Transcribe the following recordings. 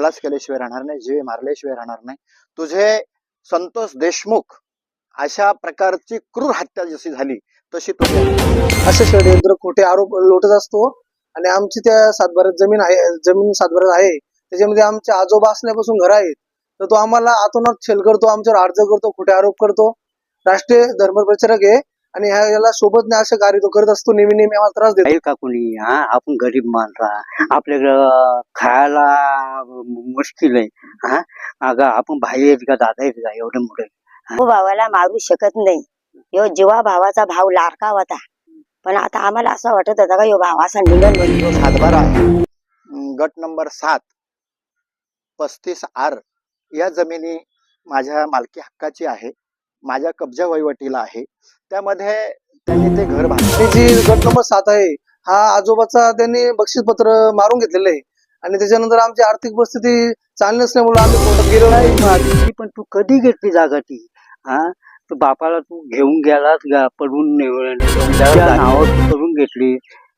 खलास केल्याशिवाय राहणार नाही जीवे मारल्याशिवाय राहणार नाही. तुझे संतोष देशमुख अशा प्रकारची क्रूर हत्या जशी झाली तशी तुझे असे षडयंत्र खोटे आरोप लोटत असतो हो. आणि आमची त्या सातबाऱ्यात जमीन आहे जमीन सातबाऱ्यात आहे. त्याच्यामध्ये आमचे आजोबा असल्यापासून घर आहेत. तर तो आम्हाला आतोनात छेल करतो आमच्यावर अर्ज करतो खोटे आरोप करतो. राष्ट्रीय धर्मप्रचारक हे आहे आणि ह्या याला सोबत नाही असं कार्य तो करत असतो नेहमी नेहमी आम्हाला त्रास देतो. आहे का कोणी हा? आपण गरीब माणसा आपल्याकडं खायला मुश्किल आहे हा? अगं आपण भाई आहेत का दादा आहेत का एवढे मोठे? भाऊ भावाला मारू शकत नाही. ह्यो जीवा भावाचा भाव लाडका होता. पण आता आम्हाला असं वाटत होतं का ह्यो भावाचा निधन होईल. गट नंबर सात पस्तीस आर या जमिनी माझ्या मालकी हक्काची आहे. माझ्या कब्जा वहिवटीला आहे. त्यामध्ये त्यांनी ते घर बांधले. जी गट नंबर सात आहे हा आजोबाचा त्यांनी बक्षीस पत्र मारून घेतलेलं आहे. आणि त्याच्यानंतर आमची आर्थिक परिस्थिती चांगली नसल्यामुळे आम्ही कोर्टात गेलो नाही. माझी पण तू कधी घेतली जागा ती? हा? तू बापाला तू घेऊन गेलास गा पडून नावावर तू करून घेतली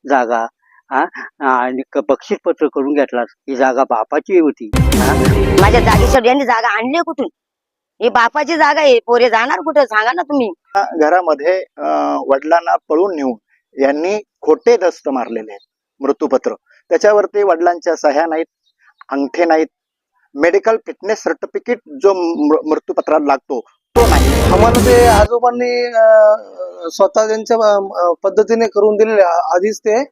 जागा हा? आणि क- बक्षीसपत्र करून घेतलास ही जागा बापाची होती. माझ्या जागेसाठी यांनी जागा आणली कुठून? ही बापाची जागा आहे. पोरे जाणार कुठं? सांगा ना तुम्ही. घरामध्ये वडिलांना पळून नेऊन यांनी खोटे दस्त मारलेले आहेत. मृत्यूपत्र. त्याच्यावरती वडिलांच्या सह्या नाहीत अंगठे नाहीत. मेडिकल फिटनेस सर्टिफिकेट जो मृ- मृत्यूपत्राला लागतो तो नाही. आम्हाला ते आजोबांनी स्वतः त्यांच्या पद्धतीने करून दिलेले. आधीच ते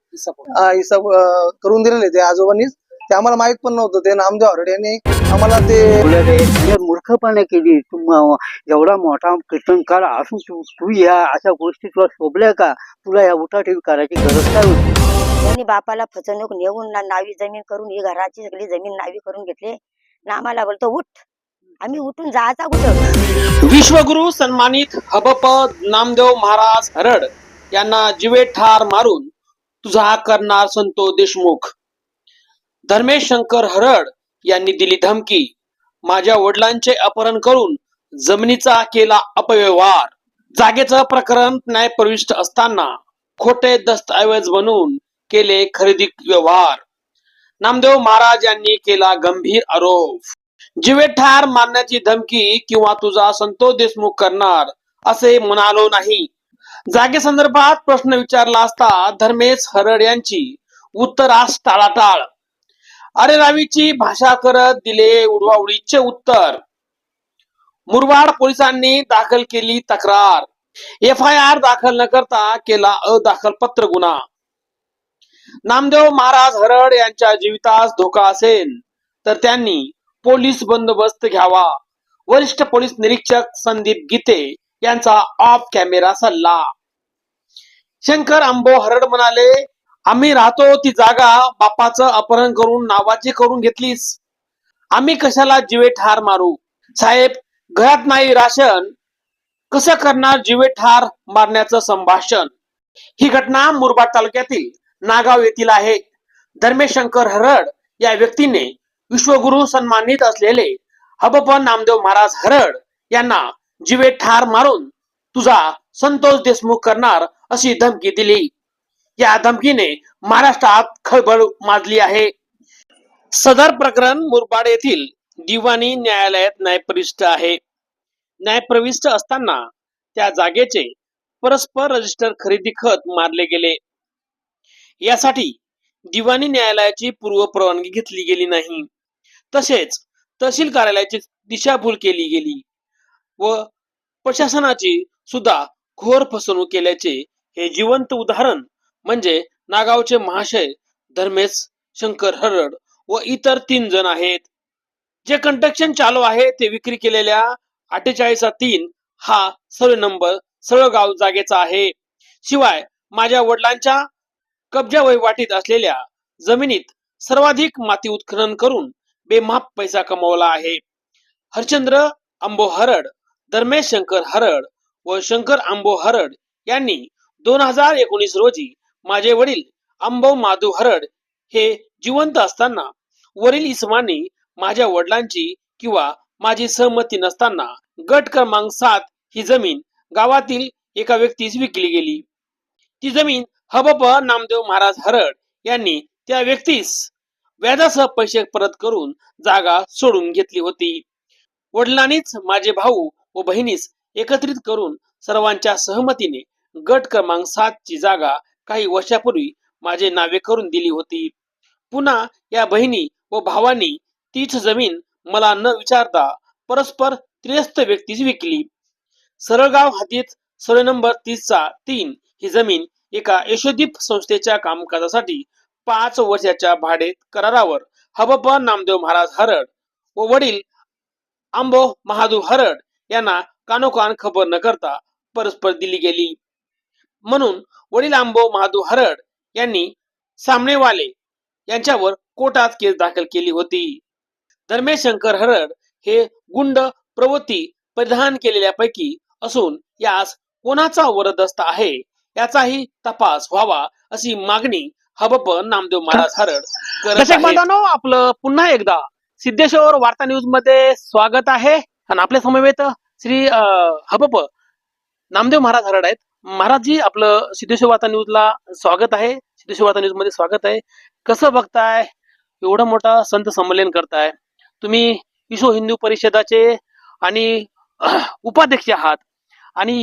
करून दिलेले ते आजोबांनीच. ते आम्हाला माहीत पण नव्हतं. ते नामदेव हरडे यांनी आम्हाला ते मूर्खपणा केली. तू म- एवढा मोठा कीर्तनकार असून तू तू या अशा गोष्टी तुला शोभल्या का? तुला या उठाठेवी करायची गरज काय होती? त्यांनी बापाला फसवणूक नेऊन ना- नावी जमीन करून ही घराची सगळी जमीन नावी करून घेतली. ना आम्हाला बोलतो उठ. आम्ही उठून जायचा कुठं? विश्वगुरु सन्मानित हबप नामदेव महाराज हरड यांना जिवे ठार मारून तुझा करणार संतोष देशमुख. धर्मेश शंकर हरड यांनी दिली धमकी. माझ्या वडिलांचे अपहरण करून जमिनीचा केला अपव्यवहार. जागेचं प्रकरण न्याय प्रविष्ट असताना खोटे दस्तऐवज बनवून केले खरेदी व्यवहार. नामदेव महाराज यांनी केला गंभीर आरोप. जीवे ठार मारण्याची धमकी किंवा तुझा संतोष देशमुख करणार असे म्हणालो नाही. जागेसंदर्भात प्रश्न विचारला असता धर्मेश हरड यांची उत्तरास टाळाटाळ अरे रावीची भाषा करत दिले उडवाउडीचे उत्तर. मुरबाड पोलिसांनी दाखल केली तक्रार. एफ आय आर दाखल न करता केला अदाखल पत्र गुन्हा. नामदेव महाराज हरड यांच्या जीवितास धोका असेल तर त्यांनी पोलीस बंदोबस्त घ्यावा. वरिष्ठ पोलीस निरीक्षक संदीप गीते यांचा ऑफ कॅमेरा सल्ला. शंकर आंबो हरड म्हणाले आम्ही राहतो ती जागा बापाचं अपहरण करून नावाची करून घेतलीस. आम्ही कशाला जीवे ठार मारू? साहेब घरात नाही राशन. कसं करणार जीवे ठार मारण्याचं संभाषण? ही घटना मुरबाड तालुक्यातील नागाव येथील आहे. धर्मेश शंकर हरड या व्यक्तीने विश्वगुरु सन्मानित असलेले हबप नामदेव महाराज हरड यांना जीवे ठार मारून तुझा संतोष देशमुख करणार अशी धमकी दिली. या धमकीने महाराष्ट्रात खळबळ माजली आहे. सदर प्रकरण मुरबाड येथील दिवाणी न्यायालयात न्यायप्रविष्ट आहे. न्यायप्रविष्ट असताना त्या जागेचे परस्पर रजिस्टर खरेदी खत मारले गेले. यासाठी दिवाणी न्यायालयाची पूर्व परवानगी घेतली गेली नाही. तसेच तहसील कार्यालयाची दिशाभूल केली गेली व प्रशासनाची सुद्धा घोर फसवणूक केल्याचे हे जिवंत उदाहरण म्हणजे नागावचे महाशय धर्मेश शंकर हरड व इतर तीन जण आहेत. जे कंस्ट्रक्शन चालू आहे ते विक्री केलेल्या अठ्ठेचाळीस तीन हा सर्व नंबर सर्व गाव जागेचा आहे. शिवाय माझ्या वडिलांच्या कब्जा वहिवाटीत असलेल्या जमिनीत सर्वाधिक माती उत्खनन करून बेमाप पैसा कमावला आहे. हरचंद्र आंबो हरड धर्मेश शंकर हरड व शंकर आंबो हरड यांनी दोन हजार एकोणीस रोजी माझे वडील अंबव माधू हरड हे जिवंत असताना वरील इसमांनी माझ्या वडिलांची किंवा माझी सहमती नसताना गट क्रमांक सात ही जमीन गावातील एका व्यक्तीस विकली गेली. ती जमीन हबप नामदेव महाराज हरड यांनी त्या व्यक्तीस व्याजासह पैसे परत करून जागा सोडून घेतली होती. वडिलांनीच माझे भाऊ व बहिणीस एकत्रित करून सर्वांच्या सहमतीने गट क्रमांक सात ची जागा काही वर्षापूर्वी माझे नावे करून दिली होती. पुन्हा या बहिणी व भावांनी तीच जमीन मला न विचारता परस्पर त्रियस्त व्यक्तीच विकली. सरळगाव हद्दीत सर्वे नंबर तीसचा तीन ही जमीन एका यशोदीप संस्थेच्या कामकाजासाठी पाच वर्षाच्या भाडे करारावर हबप्पा नामदेव महाराज हरड व वडील आंबो महादू हरड यांना कानोकान खबर न करता परस्पर दिली गेली. म्हणून वडील आंबो महादू हरड यांनी सामनेवाले यांच्यावर कोर्टात केस दाखल केली होती. धर्मेश शंकर हरड हे गुंड प्रवृत्ती परिधान केलेल्यापैकी असून यास कोणाचा वरदस्त आहे याचाही तपास व्हावा अशी मागणी हबप नामदेव महाराज हरड करत आपलं पुन्हा एकदा सिद्धेश्वर वार्ता न्यूजमध्ये स्वागत आहे. आणि आपल्या समवेत श्री हबप नामदेव महाराज हरड आहेत. महाराज जी आपलं सिद्धेश्वर वार्ता न्यूजला स्वागत आहे. सिद्धेश्वर वार्ता न्यूजमध्ये स्वागत आहे. कसं बघताय? एवढं मोठा संत संमेलन करताय. तुम्ही विश्व हिंदू परिषदाचे आणि उपाध्यक्ष आहात. आणि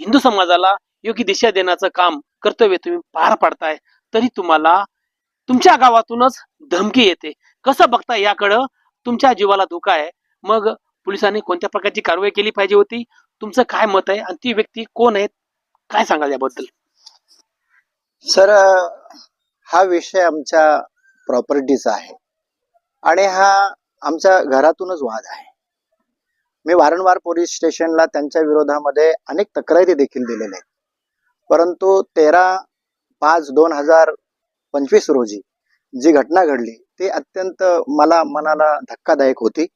हिंदू समाजाला योग्य दिशा देण्याचं काम कर्तव्य तुम्ही पार पाडताय. तरी तुम्हाला तुमच्या गावातूनच धमकी येते. कसं बघता याकडं? तुमच्या जीवाला धोका आहे. मग पोलिसांनी कोणत्या प्रकारची कारवाई केली पाहिजे होती? तुमचं काय मत आहे? आणि ती व्यक्ती कोण आहे काय सांगाल याबद्दल? सर हा विषय आमच्या प्रॉपर्टीचा आहे. आणि हा आमच्या घरातूनच वाद आहे. मी वारंवार पोलीस स्टेशनला त्यांच्या विरोधामध्ये अनेक तक्रारी देखील दिलेल्या आहेत. परंतु तेरा पाच दोन हजार पंचवीस रोजी जी घटना घडली ती अत्यंत मला मनाला धक्कादायक होती.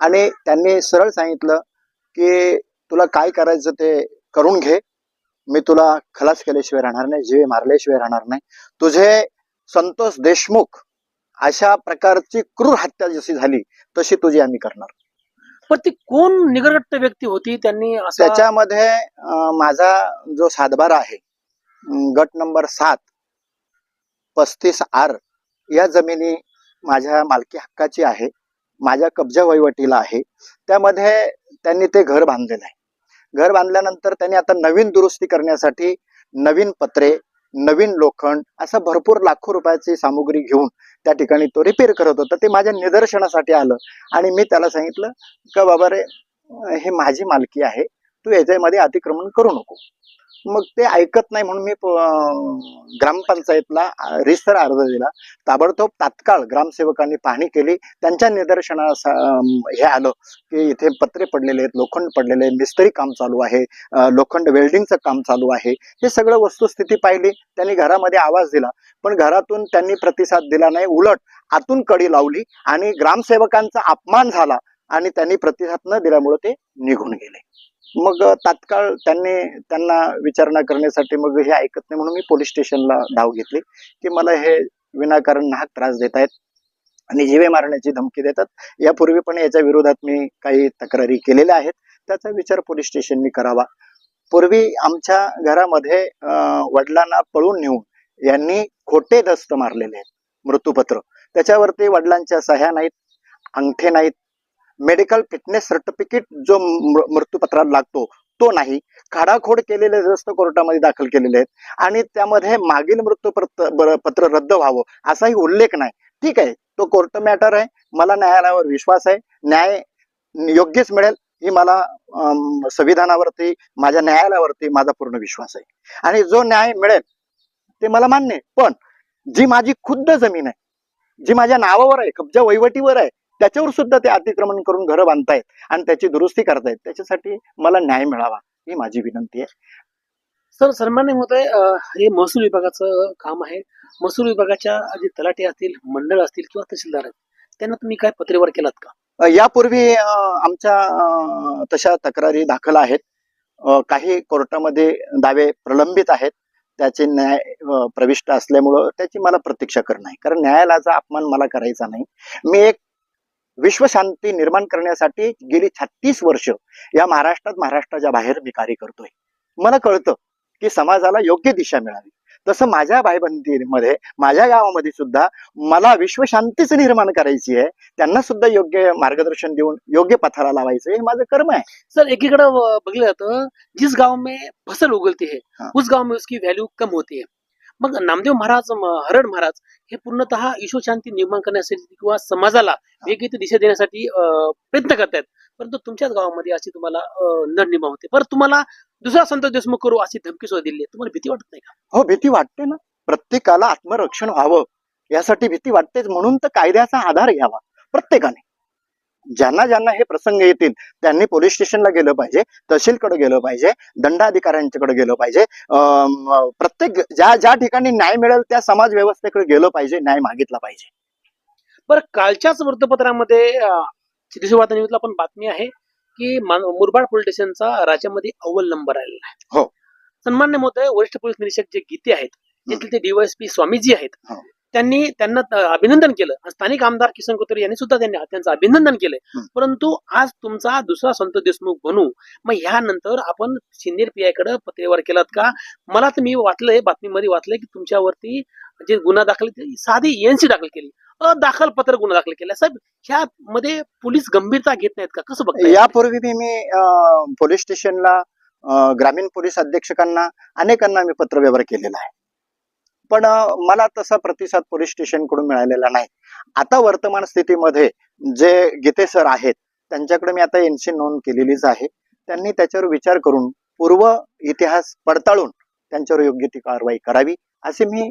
आणि त्यांनी सरळ सांगितलं की तुला काय करायचं ते करून घे. मी तुला खलास केल्याशिवाय राहणार नाही जीवे मारल्याशिवाय राहणार नाही. तुझे संतोष देशमुख अशा प्रकारची क्रूर हत्या जशी झाली तशी तुझी आम्ही करणार. पण ती कोण निगरट व्यक्ती होती? त्यांनी त्याच्यामध्ये माझा जो सातबारा आहे गट नंबर सात पस्तीस आर या जमिनी माझ्या मालकी हक्काची आहे माझ्या कब्जा वहिवटीला आहे. त्यामध्ये त्यांनी ते घर बांधलेलं आहे. घर बांधल्यानंतर त्यांनी आता नवीन दुरुस्ती करण्यासाठी नवीन पत्रे नवीन लोखंड असं भरपूर लाखो रुपयाची सामुग्री घेऊन त्या ठिकाणी तो रिपेअर करत होता. ते माझ्या निदर्शनासाठी आलं. आणि मी त्याला सांगितलं का बाबा रे हे माझी मालकी आहे. तू याच्यामध्ये अतिक्रमण करू नको. मग ते ऐकत नाही म्हणून मी ग्रामपंचायतला रिसर अर्ज दिला ताबडतोब तात्काळ ग्रामसेवकांनी पाहणी केली. त्यांच्या निदर्शनास हे आलं की इथे पत्रे पडलेले आहेत लोखंड पडलेले आहे मिस्त्री काम चालू आहे लोखंड वेल्डिंगचं काम चालू आहे. हे सगळं वस्तुस्थिती पाहिली. त्यांनी घरामध्ये आवाज दिला. पण घरातून त्यांनी प्रतिसाद दिला नाही. उलट आतून कडी लावली आणि ग्रामसेवकांचा अपमान झाला आणि त्यांनी प्रतिसाद न दिल्यामुळे ते निघून गेले. मग तात्काळ त्यांनी त्यांना विचारणा करण्यासाठी मग हे ऐकत नाही म्हणून मी पोलीस स्टेशनला धाव घेतली की मला हे विनाकारण नाहक त्रास देत आहेत आणि जीवे मारण्याची धमकी देतात. यापूर्वी पण याच्या विरोधात मी काही तक्रारी केलेल्या आहेत. त्याचा विचार पोलीस स्टेशननी करावा. पूर्वी आमच्या घरामध्ये वडिलांना पळून नेऊन यांनी खोटे दस्त मारलेले आहेत मृत्यूपत्र. त्याच्यावरती वडिलांच्या सह्या नाहीत अंगठे नाहीत मेडिकल फिटनेस सर्टिफिकेट जो मृ- लागतो तो नाही. खाडाखोड केलेले रस्त कोर्टामध्ये दाखल केलेले आहेत आणि त्यामध्ये मागील मृत्यूपत्र पत्र रद्द व्हावं असाही उल्लेख नाही. ठीक आहे तो कोर्ट मॅटर आहे मला न्यायालयावर विश्वास आहे न्याय योग्यच मिळेल ही मला संविधानावरती माझ्या न्यायालयावरती माझा पूर्ण विश्वास आहे. आणि जो न्याय मिळेल ते मला मान्य आहे. पण जी माझी खुद्द जमीन आहे जी माझ्या नावावर आहे कब्जा वहिवटीवर आहे त्याच्यावर सुद्धा ते अतिक्रमण करून घरं बांधतायत आणि त्याची दुरुस्ती करतायत. त्याच्यासाठी मला न्याय मिळावा ही माझी विनंती आहे. सर सन्मान्य होत आहे हे महसूल विभागाचं काम आहे. महसूल विभागाच्या जे तलाठी असतील मंडळ असतील किंवा तहसीलदार आहेत त्यांना तुम्ही काय पत्रेवर केलात का? यापूर्वी आमच्या तशा तक्रारी दाखल आहेत. काही कोर्टामध्ये दावे प्रलंबित आहेत. त्याचे न्याय प्रविष्ट असल्यामुळं त्याची मला प्रतीक्षा करणं आहे कारण न्यायालयाचा अपमान मला करायचा नाही. मी एक विश्वशांती निर्माण करण्यासाठी गेली छत्तीस वर्ष या महाराष्ट्रात महाराष्ट्राच्या बाहेर मी कार्य करतोय. मला कळतं की समाजाला योग्य दिशा मिळावी. तसं माझ्या भाईबंदीमध्ये माझ्या गावामध्ये सुद्धा मला विश्वशांतीच निर्माण करायची आहे त्यांना सुद्धा योग्य मार्गदर्शन देऊन योग्य पथाला लावायचं हे माझं कर्म आहे. सर एकीकडे बघलं जातं जिस गांव में फसल उगलती है हाँ. उस गांव में उसकी व्हॅल्यू कम होती है. मग नामदेव महाराज हरण हरड महाराज हे पूर्णतः ईश्वर शांती निर्माण करण्यासाठी किंवा समाजाला वेगळी दिशा देण्यासाठी अं, प्रयत्न करतायत. परंतु तुमच्याच गावामध्ये अशी तुम्हाला अं, निर्माण होते. पर तुम्हाला दुसरा संत देशमुख करू अशी धमकी सुद्धा दिली आहे. तुम्हाला भीती वाटत नाही का? हो भीती वाटते ना. प्रत्येकाला आत्मरक्षण व्हावं. यासाठी भीती वाटतेच म्हणून तर कायद्याचा आधार घ्यावा. प्रत्येकाने. ज्यांना ज्यांना हे प्रसंग येतील त्यांनी पोलीस स्टेशनला गेलं पाहिजे तहसीलकडे गेलं पाहिजे दंडाधिकाऱ्यांच्याकडे गेलं पाहिजे प्रत्येक ज्या ज्या ठिकाणी न्याय मिळेल त्या समाज व्यवस्थेकडे गेलं पाहिजे न्याय मागितला पाहिजे बरं कालच्याच वृत्तपत्रामध्ये पण बातमी आहे की मुरबाड पोलीस स्टेशनचा राज्यामध्ये अव्वल नंबर आलेला आहे हो. सन्मान्य महोदय वरिष्ठ पोलीस निरीक्षक जे गीते आहेत येथील ते डीवायएसपी स्वामीजी आहेत हो. त्यांनी त्यांना अभिनंदन केलं. स्थानिक आमदार किसन कोतरे यांनी सुद्धा त्यांनी त्यांचं अभिनंदन केलंय. हं. परंतु आज तुमचा दुसरा संत देशमुख बनू मग ह्यानंतर आपण सिनियर पी कडे पत्रव्यवहार केलात का? मला तर मी वाचलंय बातमीमध्ये वाचलंय की तुमच्यावरती जे गुन्हा दाखल ते साधी एनसी दाखल केली. अदाखल पत्र गुन्हा दाखल केला. साहेब ह्यामध्ये पोलीस गंभीरता घेत नाहीत का? कसं बघताय? यापूर्वी मी अं, पोलीस स्टेशनला ग्रामीण पोलीस अधीक्षकांना अनेकांना मी पत्रव्यवहार केलेला आहे. पण मला तसा प्रतिसाद पोलीस स्टेशनकडून मिळालेला नाही. आता वर्तमान स्थितीमध्ये जे गीते सर आहेत त्यांच्याकडे मी आता एनसी नोंद केलेलीच आहे. त्यांनी त्याच्यावर विचार करून पूर्व इतिहास पडताळून त्यांच्यावर योग्य ती कारवाई करावी असे मी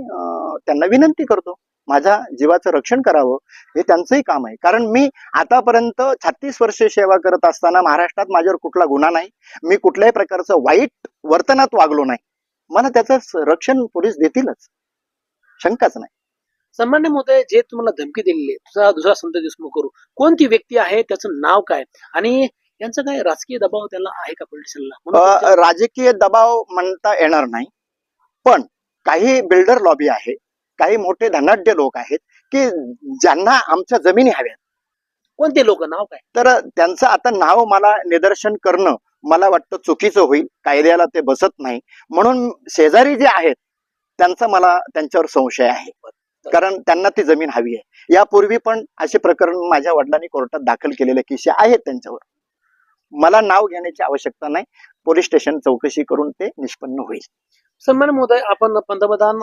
त्यांना विनंती करतो. माझ्या जीवाचं रक्षण करावं हे त्यांचंही काम आहे. कारण मी आतापर्यंत छत्तीस वर्षे सेवा करत असताना महाराष्ट्रात माझ्यावर कुठला गुन्हा नाही मी कुठल्याही प्रकारचं वाईट वर्तनात वागलो नाही. मला त्याचं रक्षण पोलीस देतीलच. शंकाच नाही. सन्मान्य महोदय जे तुम्हाला धमकी दिलेली आहे तुझा दुसरा संत देशमुख करू कोणती व्यक्ती आहे त्याचं नाव काय? आणि यांचा काय राजकीय दबाव त्याला आहे का पोलिटिशियनला राजकीय दबाव म्हणता येणार नाही. पण काही बिल्डर लॉबी आहे काही मोठे धनाढ्य लोक आहेत की ज्यांना आमच्या जमिनी हव्यात. कोणते लोक? नाव काय? तर त्यांचं आता नाव मला निदर्शन करणं मला वाटतं चुकीचं होईल कायद्याला ते बसत नाही. म्हणून शेजारी जे आहेत त्यांचा मला त्यांच्यावर संशय आहे. कारण त्यांना ती जमीन हवी आहे. यापूर्वी पण असे प्रकरण माझ्या वडिलांनी कोर्टात दाखल केलेले किस्से आहेत त्यांच्यावर. मला नाव घेण्याची आवश्यकता नाही. पोलीस स्टेशन चौकशी करून ते निष्पन्न होईल. सन्मान महोदय आपण पंतप्रधान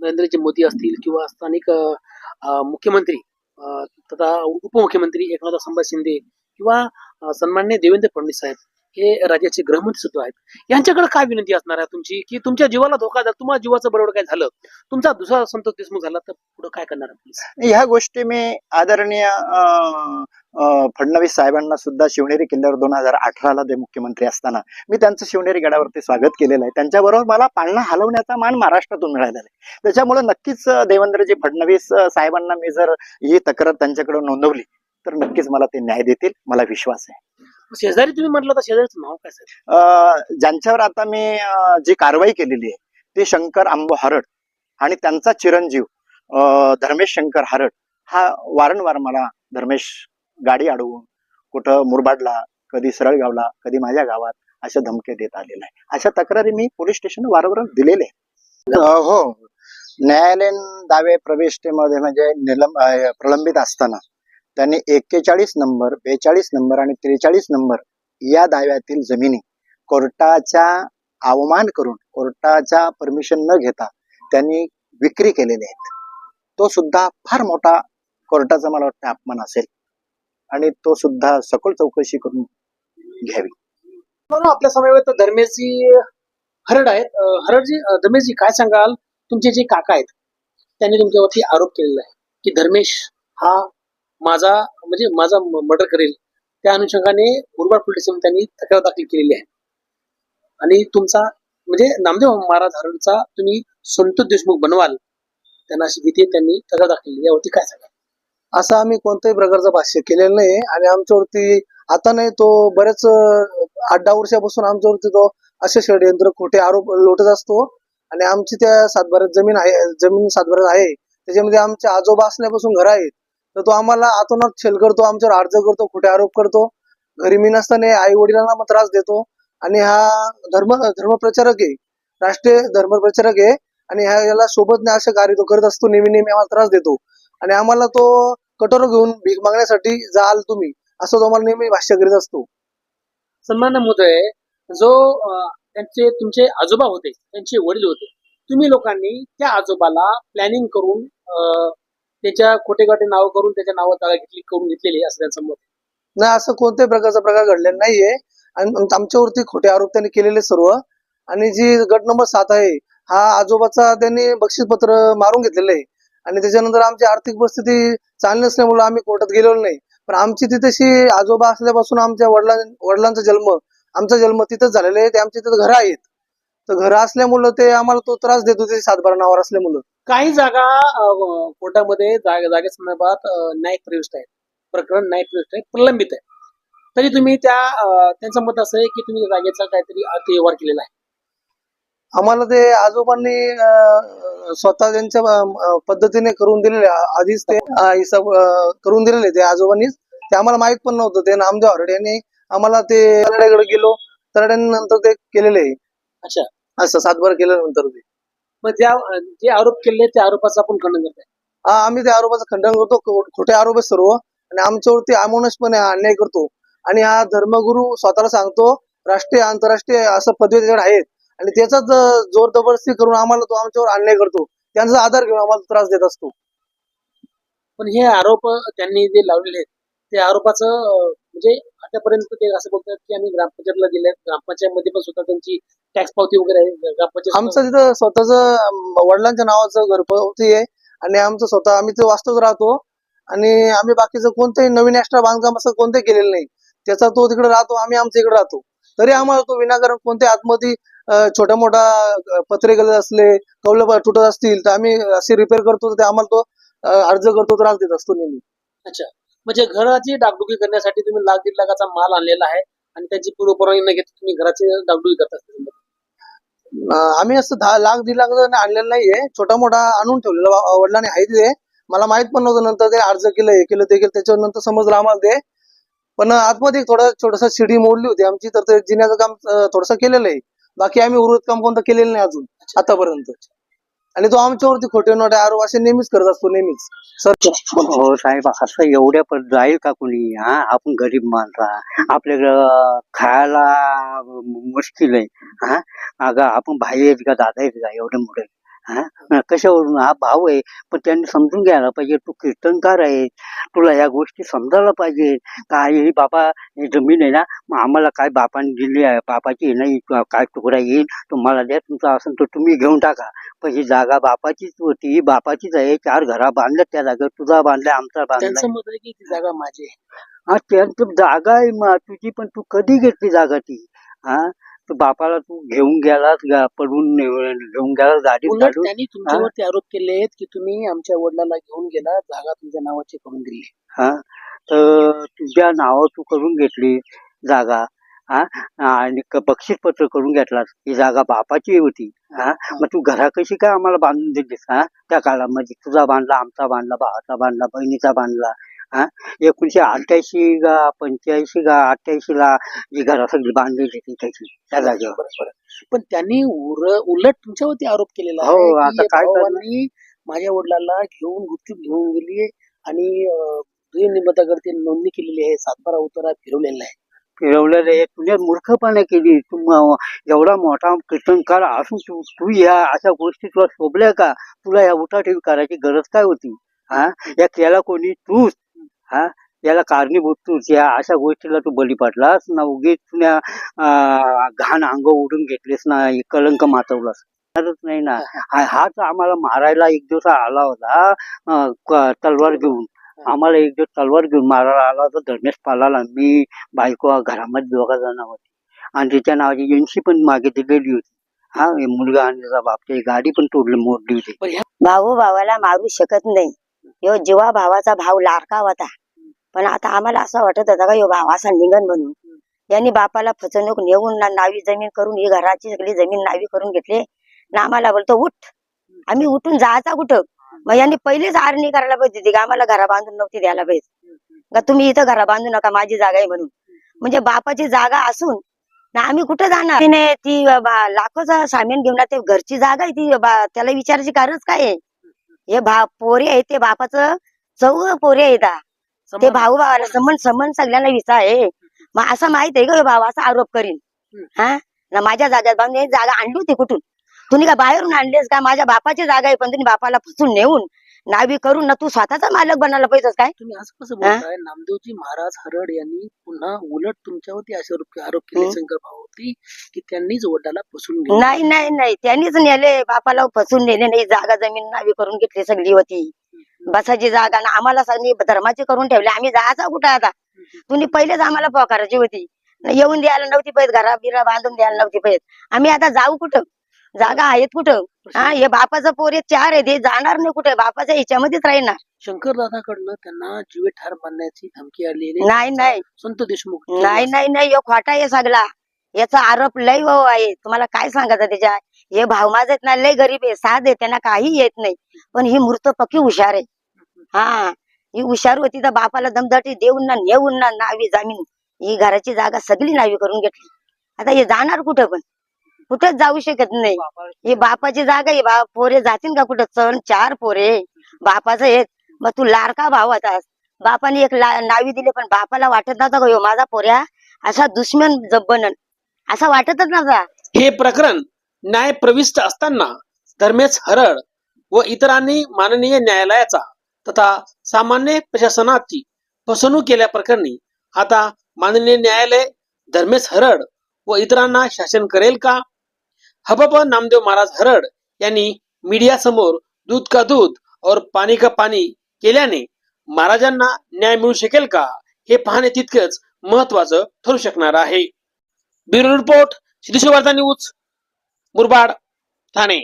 नरेंद्रजी मोदी असतील किंवा स्थानिक मुख्यमंत्री तथा उपमुख्यमंत्री एकनाथ संभाजी शिंदे किंवा सन्मान्य देवेंद्र फडणवीस साहेब हे राज्याचे गृहमंत्री सुद्धा आहेत. यांच्याकडे काय विनंती असणार आहे तुमची? की तुमच्या जीवाला धोका जर तुम्हाला जीवाचं बरोबर काय झालं? तुमचा दुसरा संतोष देशमुख झाला तर पुढे काय करणार ह्या गोष्टी मी आदरणीय फडणवीस साहेबांना सुद्धा शिवनेरी किल्ल्यावर दोन हजार अठराला ते मुख्यमंत्री असताना मी त्यांचं शिवनेरी गडावरती स्वागत केलेलं आहे. त्यांच्याबरोबर मला पाळणा हलवण्याचा मान महाराष्ट्रातून मिळालेला आहे. त्याच्यामुळे नक्कीच देवेंद्रजी फडणवीस साहेबांना मी जर ही तक्रार त्यांच्याकडे नोंदवली तर नक्कीच मला ते न्याय देतील मला विश्वास आहे. शेजारी तुम्ही म्हटलं तर शेजारीचं नाव काय अं, ज्यांच्यावर आता मी अं, जी कारवाई केलेली आहे ते शंकर आंबो हरड आणि त्यांचा चिरंजीव अं, धर्मेश शंकर हरड हा वारंवार मला धर्मेश गाडी अडवून कुठं मुरबाडला कधी सरळगावला कधी माझ्या गावात अशा धमके देत आलेल्या आहे. अशा तक्रारी मी पोलीस स्टेशन वारंवार दिलेले आहेत. अं, हो. न्यायालयीन दावे प्रविष्टेमध्ये म्हणजे निलंब अं, प्रलंबित असताना त्यांनी एक्केचाळीस नंबर बेचाळीस नंबर आणि त्रेचाळीस नंबर या दाव्यातील जमिनी कोर्टाच्या अवमान करून कोर्टाच्या परमिशन न घेता त्यांनी विक्री केलेले आहेत. तो सुद्धा फार मोठा कोर्टाचा मला वाटतं अपमान असेल. आणि तो सुद्धा सखोल चौकशी करून घ्यावी. हो म्हणून आपल्या समवेत धर्मेशजी हरड आहेत. हरडजी धर्मेशजी काय सांगाल? तुमचे जे काका आहेत त्यांनी तुमच्यावरती आरोप केलेला आहे की धर्मेश हा माझा म्हणजे माझा मर्डर करेल. त्या अनुषंगाने मुरबाड पोलीस स्टेशन त्यांनी तक्रार दाखल केलेली आहे. आणि तुमचा म्हणजे नामदेव महाराज हरणचा तुम्ही संतोष देशमुख बनवाल त्यांना अशी भीती त्यांनी तक्रार दाखल केली. यावरती काय सांगा असं आम्ही कोणत्याही प्रकारचं भाष्य केलेलं नाही. आणि आमच्यावरती आता नाही तो बरेच आठ दहा वर्षापासून आमच्यावरती तो असे षडयंत्र खोटे आरोप लोटत असतो. आणि आमची त्या सातबाऱ्यात जमीन आहे जमीन सातबाऱ्यात आहे. त्याच्यामध्ये आमचे आजोबा असल्यापासून घर आहेत. तर तो आम्हाला आतोनात छेल करतो आमच्यावर अर्ज करतो खोटे आरोप करतो. घरी मी नसताना आई वडिलांना मग त्रास देतो. आणि हा धर्म धर्मप्रचारक आहे. राष्ट्रीय धर्मप्रचारक आहे. आणि ह्या याला सोबत नाही असं कार्य तो करत असतो नेहमी नेहमी आम्हाला त्रास देतो. आणि आम्हाला तो कटोर घेऊन भीक मागण्यासाठी जाल तुम्ही असं तो आम्हाला नेहमी भाष्य करीत असतो. सन्मान महोदय जो त्यांचे तुमचे आजोबा होते त्यांचे वडील होते तुम्ही लोकांनी त्या आजोबाला प्लॅनिंग करून त्याच्या खोटे नाव करून त्याच्या नावात जागा घेतली करून घेतलेली असं त्यांचं मत नाही असं कोणत्याही प्रकारचा प्रकार घडलेला नाहीये. आणि आमच्यावरती खोटे आरोप त्यांनी केलेले सर्व. आणि जी गट नंबर सात आहे हा आजोबाचा त्यांनी बक्षीसपत्र मारून घेतलेलं आहे. आणि त्याच्यानंतर आमची आर्थिक परिस्थिती चांगली नसल्यामुळे आम्ही कोर्टात गेलेलो नाही. पण आमची तिथेशी आजोबा असल्यापासून आमच्या वडिलां वडिलांचा जन्म आमचा जन्म तिथंच झालेला आहे. ते आमच्या तिथं घरं आहेत. तर घरं असल्यामुळं ते आम्हाला तो त्रास देतो ते सातबारा नावावर असल्यामुळं. काही जागा अं, कोर्टामध्ये जागे जागेसंदर्भात अं, न्यायिक प्रविष्ट आहेत. प्रकरण न्यायिक प्रविष्ट आहे प्रलंबित आहे तरी तुम्ही त्या अं, त्यांचं मत असं आहे की तुम्ही जागेचा काहीतरी अतिव्यवहार केलेला आहे. आम्हाला ते आजोबांनी अं, स्वतः त्यांच्या अं, पद्धतीने करून दिलेले आ- आधीच ते अं, हिसाब अं, करून दिलेले ते आजोबांनीच. ते आम्हाला माहीत पण नव्हतं. ते नामदेव हरडे यांनी आम्हाला ते तरड्याकडे गेलो. तरड्यानंतर ते केलेले. आहे. अच्छा. असं सातबार केल्यानंतर ते. मग ज्या जे आरोप केले त्या आरोपाचं आपण खंडन करताय. हा आम्ही त्या आरोपाचं खंडन करतो. खोटे आरोप आहेत सर्व. आणि आमच्यावरती अमानुषपणे अन्याय करतो. आणि हा धर्मगुरू स्वतःला सांगतो राष्ट्रीय आंतरराष्ट्रीय असं पदवी त्याच्याकडे आहेत. आणि त्याचाच जोर जबरदस्ती करून आम्हाला तो आमच्यावर अन्याय करतो. त्यांचा आधार घेऊन आम्हाला त्रास देत असतो. पण हे आरोप त्यांनी जे लावलेले आहेत त्या आरोपाचं म्हणजे आतापर्यंत ते असं बोलतात की आम्ही ग्रामपंचायतला दिले ग्रामपंचायत मध्ये पण स्वतः त्यांची टॅक्स पावती वगैरे आहे. ग्रामपंचायत आमचं तिथं स्वतःच वडिलांच्या नावाचं घरपवती आहे. आणि आमचं स्वतः आम्ही ते वास्तव राहतो. आणि आम्ही बाकीचं कोणतंही नवीन एक्स्ट्रा बांधकाम असं कोणतंही केलेलं नाही. त्याचा तो तिकडे राहतो आम्ही आमच्या इकडे राहतो. तरी आम्हाला तो विनाकारण कोणत्या आतमध्ये अं, छोट्या मोठा पत्रे गेले असले कौल तुटत असतील तर आम्ही असे रिपेअर करतो तर ते आम्हाला तो अर्ज करतो त्रास देत असतो नेहमी. अच्छा. म्हणजे घराची डागडुगी करण्यासाठी तुम्ही लाख दीड लाखाचा माल आणलेला आहे आणि त्याची पूर्वपरवानगी न घेता तुम्ही घराची डागडुगी करता आम्ही असं दहा लाख दीड लाख आणलेलं नाहीये. छोटा मोठा आणून ठेवलेला वडिलांनी आहे ते मला माहीत पण नव्हतं नंतर ते अर्ज केलं हे केलं ते केलं. त्याच्यानंतर समजलं आम्हाला ते. पण आतमध्ये थोडं छोटस शिडी मोडली होती आमची. तर ते जिन्याचं काम थोडस केलेलं आहे. बाकी आम्ही उर्वरित काम कोणतं केलेलं नाही अजून आतापर्यंत. आणि तो आमच्यावरती खोटे नोटे आरोप असे नेहमीच करत असतो नेहमीच. सर हो साहेब असं एवढ्या पण जाईल का कोणी? हा आपण गरीब माणसा आपल्याकडं खायला मुश्किल आहे. हा? अगं आपण भाई का दादा का? एवढे मोठे. हा? कशावरून? हा भाव आहे. पण त्यांनी समजून घ्यायला पाहिजे. तू कीर्तनकार आहे. तुला या गोष्टी समजायला पाहिजे. काय ही बाबा ही जमीन आहे ना मग आम्हाला काय बापाने दिली आहे? बापाची नाही काय तुकडा येईल? तुम्हाला द्या. तुमचा असेल तर तुम्ही घेऊन टाका. पण ही जागा बापाचीच होती. बापाचीच आहे. चार घरा बांधल्यात त्या जागेवर. तुझा बांधलाय आमचा बांधलाय आहे की जागा माझी हा त्यांचं जागा आहे मग तुझी पण तू कधी घेतली जागा ती? हा? तू बापाला तू घेऊन गेलास गा पडून ने- घेऊन गेलास गाडीत उलट घालून त्यांनी तुमच्यावरती आरोप केले आहेत की तुम्ही आमच्या वडिलांना घेऊन गेला जागा तुमच्या नावाची करून दिली. हा? तर तुझ्या नावावर तू करून घेतली जागा हा? आणि क- बक्षीसपत्र करून घेतलास. ही जागा बापाची होती हा? मग तू घरा कशी काय आम्हाला बांधून दिलीस हा? त्या काळामध्ये तुझा बांधला आमचा बांधला भावाचा बांधला बहिणीचा बांधला. हा? एकोणीशे अठ्ठ्याऐंशी का पंच्याऐंशी का अठ्ठ्याऐंशी ला जी घरा सगळी बांधलेली ती त्याची त्या जागेवर. बरोबर पण त्यांनी उर- उलट तुमच्यावरती आरोप केलेला हो, आता काय करणार? भावांनी माझ्या वडिलांना घेऊन गुपचूप घेऊन गेली आणि निबंधाकरती नोंदणी केलेली आहे सातबारा उतारा फिरवलेला आहे. फिरवलेलं आहे. तुझ्या मूर्खपणा केली. तू म- एवढा मोठा कीर्तनकार असून तू तू या अशा गोष्टी तुला शोभल्या का? तुला या उठाठेवी करायची गरज काय होती? हा? या केला कोणी? तूच. हा? याला कारणीभूत तू या अशा गोष्टीला तू बली पडलास? ना उगीच तुझ्या घाण अंग उडून घेतलेस ना कलंक मातवलास. नाही ना. हा- हाच आम्हाला मारायला एक दिवस आला होता तलवार घेऊन. आम्हाला एक दिवस तलवार घेऊन मारायला आला होता धर्मेश पालाला. मी बायको घरामध्ये दोघा जण होते. आणि तिच्या नावाची एनशी पण मागे दिलेली होती. हा मुलगा आणि त्याचा बापची गाडी पण तोडली मोडली होती. भाऊ भावाला मारू शकत नाही. यो जीवा भावाचा भाव लाडका होता पण आता आम्हाला असं वाटत होतं का यो भावाचा निघन म्हणून. यांनी बापाला फसवणूक नेऊन ना- नावी जमीन करून ही घराची सगळी जमीन नावी करून घेतली. ना आम्हाला बोलतो उठ. आम्ही उठून जायचा कुठं? मग यांनी पहिलेच आरणी करायला पाहिजे होती का आम्हाला घरा बांधून नव्हती द्यायला पाहिजे? का तुम्ही इथं घरा बांधू नका माझी जागा आहे म्हणून. म्हणजे बापाची जागा असून ना आम्ही कुठं जाणार? तिने ती लाखोचा सामान घेऊन ते घरची जागा आहे ती त्याला विचारायची कारणच काय आहे? हे भा पोरे आहे ते बापाचं चौघ पोरे आहेत. ते भाऊ भावाला समन समन सगळ्यांना विचा आहे. मग असं माहीत आहे का भाऊ? असा आरोप करीन. हा? ना माझ्या जागेत ही जागा आणली होती कुठून? तुम्ही का बाहेरून आणलीस का? माझ्या बापाची जागा आहे पण तुम्ही बापाला फसून नेऊन नावी करून ना तू स्वतःचा मालक बनायला पाहिजेस काय? तुम्ही असं कसं बोलताय? नामदेवजी महाराज हरड यांनी पुन्हा उलट तुमच्यावरती असे आरोप केले. शंकर भाऊवरती की त्यांनीच वडिलाला फसून. नाही नाही नाही. त्यांनीच नेले. बापाला फसून नेले नाही. जागा जमीन नावी करून घेतली सगळी होती. बसायची जागा ना आम्हाला सगळी धर्माची करून ठेवली. आम्ही जायचा कुठं आता? तुम्ही पहिलेच आम्हाला पोकाराची होती. येऊन द्यायला नव्हती पाहिजे. घरा बिरा बांधून द्यायला नव्हती पाहिजे. आम्ही आता जाऊ कुठं? जागा आहेत कुठं? हा हे बापाचं पोरे चार आहे ते जाणार नाही कुठे? बापाच्या ह्याच्यामध्येच राहणार. शंकर दादाकडनं त्यांना जीवे ठार मारण्याची धमकी आलेली नाही नाही. संत देशमुख नाही नाही नाही ह्यो खोटा आहे सगळा. याचा आरोप लय भाऊ आहे. तुम्हाला काय सांगायचं त्याच्या? हे भाव माझे ना लय गरीब आहे साध आहे त्यांना काही येत नाही. पण ही मूर्त पक्की हुशार आहे. हा ही हुशार होती तर बापाला दमदाटी देऊन ना नेऊन ना नावी जामीन. ही घराची जागा सगळी नावी करून घेतली. आता हे जाणार कुठं पण? कुठंच जाऊ शकत नाही. ही बापाची जागा आहे. बा पोरे जातील का कुठं? चण चार पोरे. बापाचं हे. मग तू लाडका भाव होतास बापाने एक ला- नावी दिली पण बापाला वाटत नव्हतं का ह्यो माझा पोऱ्या असा दुश्मन ज- बनन. असा वाटतच नव्हता. हे प्रकरण न्याय प्रविष्ट असताना धर्मेश हरळ व इतरांनी माननीय न्यायालयाचा तथा सामान्य प्रशासनाची फसवणूक केल्याप्रकरणी आता माननीय न्यायालय धर्मेश हरड व इतरांना शासन करेल का? हबप नामदेव महाराज हरड यांनी मीडिया समोर दूध का दूध और पाणी का पाणी केल्याने महाराजांना न्याय मिळू शकेल का? हे पाहणे तितकंच महत्वाचं ठरू शकणार आहे. Bureau report Siddheshwar news Murbad Thane.